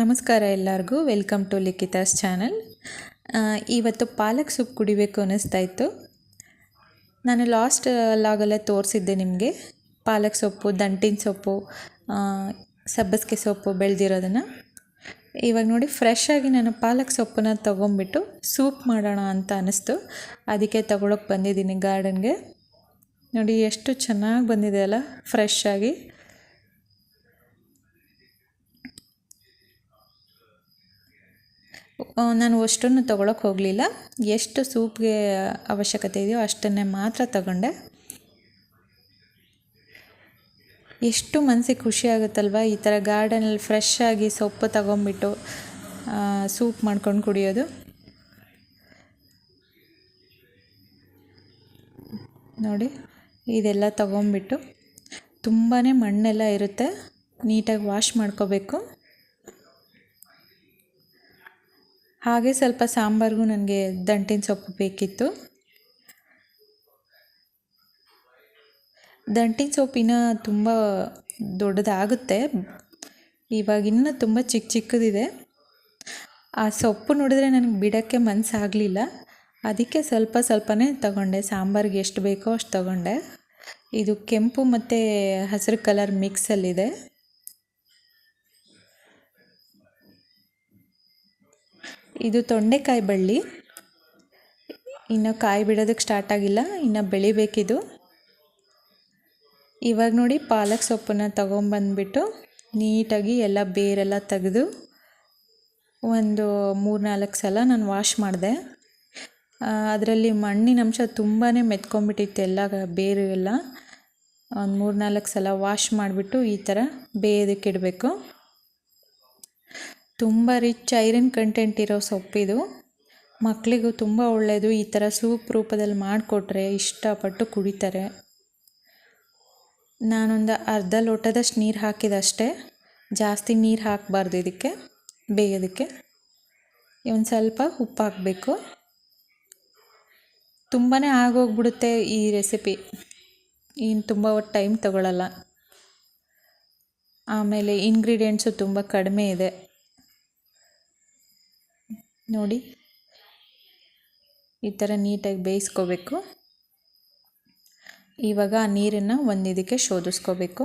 ನಮಸ್ಕಾರ ಎಲ್ಲರಿಗೂ. Welcome to ಲಿಖಿತಾಸ್ channel ಇವತ್ತು ಪಾಲಕ್ ಸೂಪ್ ಕುಡಿಬೇಕು ಅನ್ನಿಸ್ತಾ ಇತ್ತು. ನಾನು ಲಾಸ್ಟ್ ಲಾಗಲ್ಲೇ ತೋರಿಸಿದ್ದೆ ನಿಮಗೆ. ಪಾಲಕ್ ಸೊಪ್ಪು, ದಂಟಿನ ಸೊಪ್ಪು ಸಬ್ಬಸಿಗೆ ಸೊಪ್ಪು ಬೆಳೆದಿರೋದನ್ನು. ಇವಾಗ ನೋಡಿ ಫ್ರೆಶ್ ಆಗಿ ನಾನು ಪಾಲಕ್ ಸೊಪ್ಪನ್ನ ತೊಗೊಂಬಿಟ್ಟು ಸೂಪ್ ಮಾಡೋಣ ಅಂತ ಅನ್ನಿಸ್ತು. ಅದಕ್ಕೆ ತಗೊಳಕ್ಕೆ ಬಂದಿದ್ದೀನಿ ಗಾರ್ಡನ್ಗೆ ನೋಡಿ, ಎಷ್ಟು ಚೆನ್ನಾಗಿ ಬಂದಿದೆ ಅಲ್ಲ ಫ್ರೆಶ್ ಆಗಿ. ನಾನು ಅಷ್ಟನ್ನು ತೊಗೊಳಕ್ಕೆ ಹೋಗಲಿಲ್ಲ. ಎಷ್ಟು ಸೂಪ್ಗೆ ಅವಶ್ಯಕತೆ ಇದೆಯೋ ಅಷ್ಟನ್ನೇ ಮಾತ್ರ ತಗೊಂಡೆ. ಎಷ್ಟು ಮನಸ್ಸಿಗೆ ಖುಷಿ ಆಗುತ್ತಲ್ವ? ಈ ಥರ ಗಾರ್ಡನಲ್ಲಿ ಫ್ರೆಶ್ ಆಗಿ ಸೊಪ್ಪು ತಗೊಂಬಿಟ್ಟು ಸೂಪ್ ಮಾಡ್ಕೊಂಡು ಕುಡಿಯೋದು. ನೋಡಿ, ಇದೆಲ್ಲ ತಗೊಂಬಿಟ್ಟು ತುಂಬಾ ಮಣ್ಣೆಲ್ಲ ಇರುತ್ತೆ. ನೀಟಾಗಿ ವಾಶ್ ಮಾಡ್ಕೋಬೇಕು. ಹಾಗೆ ಸ್ವಲ್ಪ ಸಾಂಬಾರಿಗೂ ನನಗೆ ದಂಟಿನ ಸೊಪ್ಪು ಬೇಕಿತ್ತು. ದಂಟಿನ ಸೊಪ್ಪಿನ ತುಂಬ ದೊಡ್ಡದಾಗುತ್ತೆ. ಇವಾಗಿನ್ನ ತುಂಬ ಚಿಕ್ಕ ಚಿಕ್ಕದಿದೆ. ಆ ಸೊಪ್ಪು ನೋಡಿದ್ರೆ ನನಗೆ ಬಿಡೋಕ್ಕೆ ಮನಸ್ಸಾಗಲಿಲ್ಲ ಅದಕ್ಕೆ ಸ್ವಲ್ಪ ಸ್ವಲ್ಪನೇ ತಗೊಂಡೆ. ಸಾಂಬಾರಿಗೆ ಎಷ್ಟು ಬೇಕೋ ಅಷ್ಟು ತಗೊಂಡೆ. ಇದು ಕೆಂಪು ಮತ್ತು ಹಸಿರು ಕಲರ್ ಮಿಕ್ಸಲ್ಲಿದೆ. ಇದು ತೊಂಡೆಕಾಯಿ ಬಳ್ಳಿ. ಇನ್ನು ಕಾಯಿ ಬಿಡೋದಕ್ಕೆ ಸ್ಟಾರ್ಟ್ ಆಗಿಲ್ಲ, ಇನ್ನು ಬೆಳಿಬೇಕಿದು. ಇವಾಗ ನೋಡಿ ಪಾಲಕ್ ಸೊಪ್ಪನ್ನ ತೊಗೊಂಬಂದ್ಬಿಟ್ಟು ನೀಟಾಗಿ ಎಲ್ಲ ಬೇರೆಲ್ಲ ತೆಗೆದು ಒಂದು ಮೂರು ನಾಲ್ಕು ಸಲ ನಾನು ವಾಶ್ ಮಾಡಿದೆ. ಅದರಲ್ಲಿ ಮಣ್ಣಿನ ಅಂಶ ತುಂಬಾ ಮೆತ್ಕೊಂಡ್ಬಿಟ್ಟಿತ್ತು ಎಲ್ಲ ಬೇರು ಎಲ್ಲ ಒಂದು ಮೂರು ನಾಲ್ಕು ಸಲ ವಾಶ್ ಮಾಡಿಬಿಟ್ಟು ಈ ಥರ ಬೇಯೋದಕ್ಕೆ ಇಡಬೇಕು. ತುಂಬ ರಿಚ್ ಐರನ್ ಕಂಟೆಂಟ್ ಇರೋ ಸೊಪ್ಪಿದು ಮಕ್ಕಳಿಗೂ ತುಂಬ ಒಳ್ಳೆಯದು ಈ ಥರ ಸೂಪ್ ರೂಪದಲ್ಲಿ ಮಾಡಿಕೊಟ್ರೆ ಇಷ್ಟಪಟ್ಟು ಕುಡಿತಾರೆ. ನಾನೊಂದು ಅರ್ಧ ಲೋಟದಷ್ಟು ನೀರು ಹಾಕಿದಷ್ಟೇ. ಜಾಸ್ತಿ ನೀರು ಹಾಕಬಾರ್ದು ಇದಕ್ಕೆ, ಬೇಯೋದಕ್ಕೆ. ಒಂದು ಸ್ವಲ್ಪ ಉಪ್ಪು ಹಾಕಬೇಕು. ತುಂಬಾ ಆಗೋಗ್ಬಿಡುತ್ತೆ ಈ ರೆಸಿಪಿ ಇನ್ನು ತುಂಬ ಟೈಮ್ ತಗೊಳ್ಳಲ್ಲ ಆಮೇಲೆ ಇಂಗ್ರೀಡಿಯೆಂಟ್ಸು ತುಂಬ ಕಡಿಮೆ ಇದೆ. ನೋಡಿ. ಈ ಥರ ನೀಟಾಗಿ ಬೇಯಿಸ್ಕೋಬೇಕು. ಇವಾಗ ಆ ನೀರನ್ನು ಒಂದು ಇದಕ್ಕೆ ಶೋಧಿಸ್ಕೋಬೇಕು.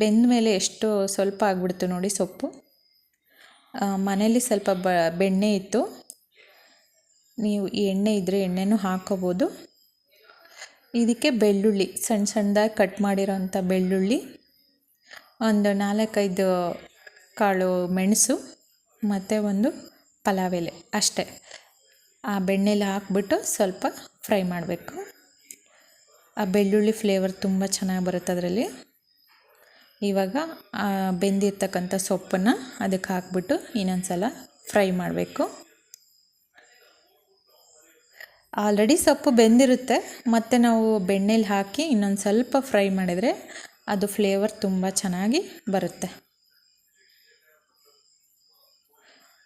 ಬೆಂದ ಮೇಲೆ ಎಷ್ಟು ಸ್ವಲ್ಪ ಆಗ್ಬಿಡ್ತು ನೋಡಿ ಸೊಪ್ಪು. ಮನೇಲಿ ಸ್ವಲ್ಪ ಬ, ಬೆಣ್ಣೆ ಇತ್ತು. ನೀವು ಈ ಎಣ್ಣೆ ಇದ್ದರೆ ಎಣ್ಣೆನೂ ಹಾಕೋಬೋದು. ಇದಕ್ಕೆ ಬೆಳ್ಳುಳ್ಳಿ, ಸಣ್ಣ ಸಣ್ಣದಾಗಿ ಕಟ್ ಮಾಡಿರೋಂಥ ಬೆಳ್ಳುಳ್ಳಿ, ಒಂದು ನಾಲ್ಕೈದು ಕಾಳು ಮೆಣಸು ಮತ್ತು ಒಂದು ಪಲಾವ್ ಎಲೆ ಅಷ್ಟೇ. ಆ ಬೆಣ್ಣೆಲಿ ಹಾಕ್ಬಿಟ್ಟು ಸ್ವಲ್ಪ ಫ್ರೈ ಮಾಡಬೇಕು. ಆ ಬೆಳ್ಳುಳ್ಳಿ ಫ್ಲೇವರ್ ತುಂಬ ಚೆನ್ನಾಗಿ ಬರುತ್ತೆ ಅದರಲ್ಲಿ. ಇವಾಗ ಬೆಂದಿರ್ತಕ್ಕಂಥ ಸೊಪ್ಪನ್ನು ಅದಕ್ಕೆ ಹಾಕ್ಬಿಟ್ಟು ಇನ್ನೊಂದು ಸಲ ಫ್ರೈ ಮಾಡಬೇಕು. ಆಲ್ರೆಡಿ ಸೊಪ್ಪು ಬೆಂದಿರುತ್ತೆ, ಮತ್ತು ನಾವು ಬೆಣ್ಣೆಲಿ ಹಾಕಿ ಇನ್ನೊಂದು ಸ್ವಲ್ಪ ಫ್ರೈ ಮಾಡಿದರೆ ಅದು ಫ್ಲೇವರ್ ತುಂಬ ಚೆನ್ನಾಗಿ ಬರುತ್ತೆ.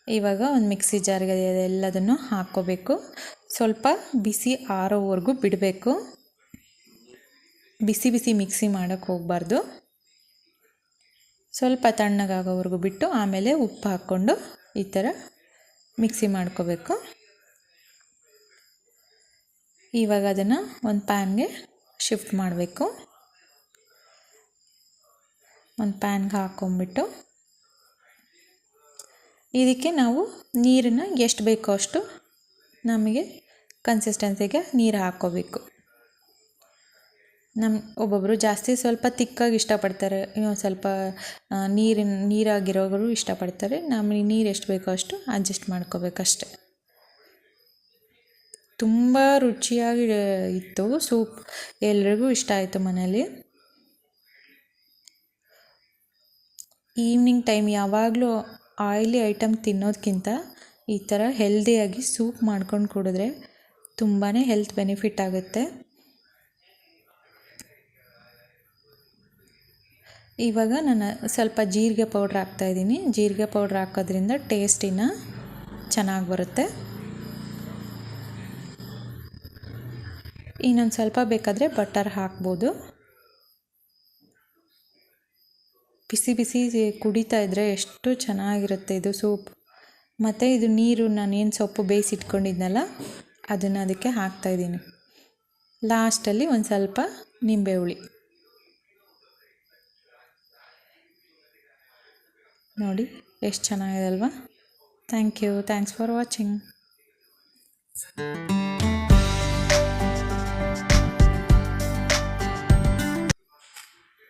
ಇವಾಗ ಒಂದು ಮಿಕ್ಸಿ ಜಾರ್ಗೆ ಎಲ್ಲದನ್ನು ಹಾಕ್ಕೋಬೇಕು. ಸ್ವಲ್ಪ ಬಿಸಿ ಆರೋವರೆಗೂ ಬಿಡಬೇಕು. ಬಿಸಿ ಬಿಸಿ ಮಿಕ್ಸಿ ಮಾಡೋಕ್ಕೆ ಹೋಗಬಾರ್ದು. ಸ್ವಲ್ಪ ತಣ್ಣಗಾಗೋವರೆಗೂ ಬಿಟ್ಟು ಆಮೇಲೆ ಉಪ್ಪು ಹಾಕ್ಕೊಂಡು ಈ ಥರ ಮಿಕ್ಸಿ ಮಾಡ್ಕೋಬೇಕು. ಇವಾಗ ಅದನ್ನು ಒಂದು ಪ್ಯಾನ್ಗೆ ಶಿಫ್ಟ್ ಮಾಡಬೇಕು. ಒಂದು ಪ್ಯಾನ್ಗೆ ಹಾಕ್ಕೊಂಬಿಟ್ಟು ಇದಕ್ಕೆ ನಾವು ನೀರನ್ನು ಎಷ್ಟು ಬೇಕೋ ಅಷ್ಟು ನಮಗೆ ಕನ್ಸಿಸ್ಟೆನ್ಸಿಗೆ ನೀರು ಹಾಕ್ಕೋಬೇಕು. ನಮ್ಮ ಒಬ್ಬೊಬ್ಬರು ಜಾಸ್ತಿ ಸ್ವಲ್ಪ ತಿಕ್ಕಾಗಿ ಇಷ್ಟಪಡ್ತಾರೆ. ಇನ್ನೊಂದು ಸ್ವಲ್ಪ ನೀರಿನ ನೀರಾಗಿರೋರು ಇಷ್ಟಪಡ್ತಾರೆ. ನಮಗೆ ನೀರು ಎಷ್ಟು ಬೇಕೋ ಅಷ್ಟು ಅಡ್ಜಸ್ಟ್ ಮಾಡ್ಕೋಬೇಕಷ್ಟೆ. ತುಂಬ ರುಚಿಯಾಗಿ ಇತ್ತು. ಸೂಪ್ ಎಲ್ರಿಗೂ ಇಷ್ಟ ಆಯಿತು ಮನೇಲಿ. ಈವ್ನಿಂಗ್ ಟೈಮ್ ಯಾವಾಗಲೂ ಆಯಿಲಿ ಐಟಮ್ ತಿನ್ನೋದಕ್ಕಿಂತ ಈ ಥರ ಹೆಲ್ದಿಯಾಗಿ ಸೂಪ್ ಮಾಡ್ಕೊಂಡು ಕುಡಿದ್ರೆ ತುಂಬಾ ಹೆಲ್ತ್ ಬೆನಿಫಿಟ್ ಆಗುತ್ತೆ. ಇವಾಗ ನಾನು ಸ್ವಲ್ಪ ಜೀರಿಗೆ ಪೌಡ್ರ್ ಹಾಕ್ತಾಯಿದ್ದೀನಿ ಜೀರಿಗೆ ಪೌಡ್ರ್ ಹಾಕೋದ್ರಿಂದ ಟೇಸ್ಟಿನ ಚೆನ್ನಾಗಿ ಬರುತ್ತೆ. ಇನ್ನೊಂದು ಸ್ವಲ್ಪ ಬೇಕಾದರೆ ಬಟರ್ ಹಾಕ್ಬೋದು. ಬಿಸಿ ಬಿಸಿ ಕುಡಿತಾ ಇದ್ದರೆ ಎಷ್ಟು ಚೆನ್ನಾಗಿರುತ್ತೆ ಇದು ಸೂಪ್. ಮತ್ತು ಇದು ನೀರು, ನಾನೇನು ಸೊಪ್ಪು ಬೇಯಿಸಿಟ್ಕೊಂಡಿದ್ನಲ್ಲ, ಅದನ್ನು ಅದಕ್ಕೆ ಹಾಕ್ತಾಯಿದ್ದೀನಿ ಲಾಸ್ಟಲ್ಲಿ ಒಂದು ಸ್ವಲ್ಪ ನಿಂಬೆ ಹುಳಿ. ನೋಡಿ, ಎಷ್ಟು ಚೆನ್ನಾಗಿದೆ ಅಲ್ವಾ? Thank you, thanks for watching.